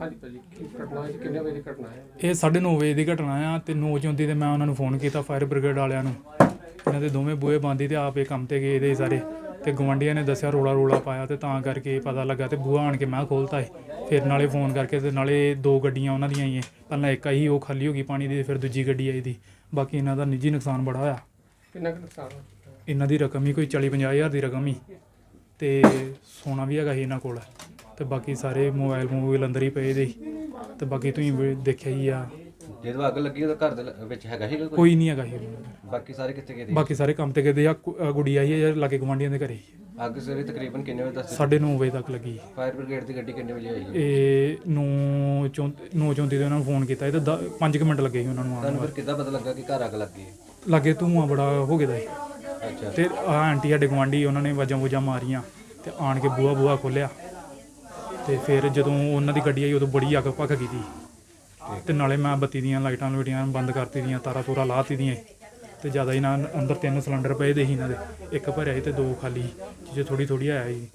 ਹਾਂਜੀ ਭਾਜੀ ਕੀ ਘਟਨਾ ਜੀ ਕਿੰਨੇ ਵਜੇ ਦੀ ਘਟਨਾ ਹੈ? ਇਹ 9:30 ਵਜੇ ਦੀ ਘਟਨਾ ਆ ਤੇ 9:34 ਤੇ ਮੈਂ ਉਹਨਾਂ ਨੂੰ ਫੋਨ ਕੀਤਾ ਫਾਇਰ ਬ੍ਰਿਗੇਡ ਵਾਲਿਆਂ ਨੂੰ। ਇਹਨਾਂ ਦੇ ਦੋਵੇਂ ਬੂਹੇ ਬੰਦੀ ਤੇ ਆਪੇ ਕੰਮ ਤੇ ਗਏ ਦੇ ਸਾਰੇ। ਤੇ ਗਵੰਡੀਆਂ ਨੇ ਦੱਸਿਆ ਰੋਲਾ ਰੋਲਾ ਪਾਇਆ ਤੇ ਤਾਂ ਕਰਕੇ ਪਤਾ ਲੱਗਾ ਤੇ ਬੂਹਾ ਆਣ ਕੇ ਮੈਂ ਖੋਲਤਾ ਏ। ਫਿਰ ਨਾਲੇ ਫੋਨ ਕਰਕੇ ਤੇ ਨਾਲੇ ਦੋ ਗੱਡੀਆਂ ਉਹਨਾਂ ਦੀਆਂ ਆਈਆਂ। ਪਹਿਲਾਂ ਇੱਕ ਆਈ ਉਹ ਖਾਲੀ ਹੋ ਗਈ ਪਾਣੀ ਦੀ ਫਿਰ ਦੂਜੀ ਗੱਡੀ ਆਈ ਦੀ। ਬਾਕੀ ਇਹਨਾਂ ਦਾ ਨਿੱਜੀ ਨੁਕਸਾਨ ਬੜਾ ਹੋਇਆ। ਕਿੰਨਾ ਕੁ ਨੁਕਸਾਨ ਹੋਇਆ? ਇਹਨਾਂ ਦੀ ਰਕਮ ਹੀ ਕੋਈ 40 50 ਹਜ਼ਾਰ ਦੀ ਰਕਮ ਹੀ। ਤੇ ਸੋਨਾ ਵੀ ਹੈਗਾ ਸੀ ਇਹਨਾਂ ਕੋਲ। ਤੇ ਬਾਕੀ ਸਾਰੇ ਮੋਬਾਈਲ ਮੋਬਾਈਲ ਅੰਦਰ ਹੀ ਪਏ ਦੇ। ਸੀ। ਤੇ ਬਾਕੀ ਤੁਸੀਂ ਵੀ ਦੇਖਿਆ ਹੀ ਆ। ਜਦੋਂ ਅੱਗ ਲੱਗੀ ਉਹਦਾ ਘਰ ਦੇ ਲ- ਵਿੱਚ ਹੈਗਾ ਸੀਗਾ ਕੋਈ? ਕੋਈ ਨਹੀਂ ਹੈਗਾ ਸੀ ਬਾਕੀ ਸਾਰੇ ਕਿੱਥੇ ਗਏ ਸੀ ਬਾਕੀ ਸਾਰੇ ਕੰਮ ਤੇ ਗਏ ਦੇ ਆ। ਕੁ- ਅ, ਗੁੜੀ ਆਈ ਹੈ ਯਾਰ ਲਾਗੇ ਗਵਾਂਡੀਆਂ ਦੇ ਘਰੇ। ਅੱਗ ਸਵੇਰੇ ਤਕਰੀਬਨ ਕਿੰਨੇ ਵਜੇ ਦੱਸ 9:30 ਵਜੇ ਤੱਕ ਲੱਗੀ। ਫਾਇਰ ਬ੍ਰਿਗੇਡ ਦੀ ਗੱਡੀ ਕਿੰਨੇ ਵਜੇ ਆਈ? ਹੈ? ਇਹ 9 9 ਚੌਂਤੀ ਤੇ ਉਹਨਾਂ ਨੂੰ ਫੋਨ ਕੀਤਾ ਇਹ ਤਾਂ 5 ਮਿੰਟ ਲੱਗੇ ਸੀ ਉਹਨਾਂ ਨੂੰ ਆਉਣ ਤੁਹਾਨੂੰ ਫਿਰ ਕਿੱਦਾਂ ਪਤਾ ਲੱਗਾ ਕਿ ਘਰ ਅੱਗ ਲੱਗੀ ਹੈ ਨੂੰ ਲਾਗੇ ਧੂੰਆਂ ਬੜਾ ਹੋ ਗਿਆ ਦਾ ਸੀ। ਅੱਛਾ। ਤੇ ਆ ਆਂਟੀ ਸਾਡੇ ਗਵਾਂਢੀ ਉਹਨਾਂ ਨੇ ਵਾਜਾਂ ਵੂਜਾਂ ਮਾਰੀਆਂ ਤੇ ਆਣ ਕੇ ਬੂਹਾ ਬੂਹਾ ਖੋਲਿਆ ਤੇ ਫਿਰ ਜਦੋਂ ਉਹਨਾਂ ਦੀ ਗੱਡੀ ਆਈ, ਉਦੋਂ ਬੜੀ ਅੱਗ ਭੱਖ ਗਈ ਸੀ। ਤੇ ਨਾਲੇ ਮੈਂ ਬੱਤੀ ਦੀਆਂ ਲਾਈਟਾਂ ਲੁਟੀਆਂ, ਬੰਦ ਕਰਤੀ ਦੀਆਂ, ਤਾਰਾਂ ਤੂਰਾ ਲਾਤੀ ਦੀਆਂ ਤੇ ਜ਼ਿਆਦਾ ਇਹਨਾਂ ਅੰਦਰ ਤਿੰਨ ਸਿਲੰਡਰ ਪਏ ਦੇ ਸੀ ਇਹਨਾਂ ਦੇ। ਇੱਕ ਭਰਿਆ ਸੀ ਤੇ ਦੋ ਖਾਲੀ ਜੇ ਥੋੜੀ ਥੋੜੀ ਆਇਆ ਸੀ।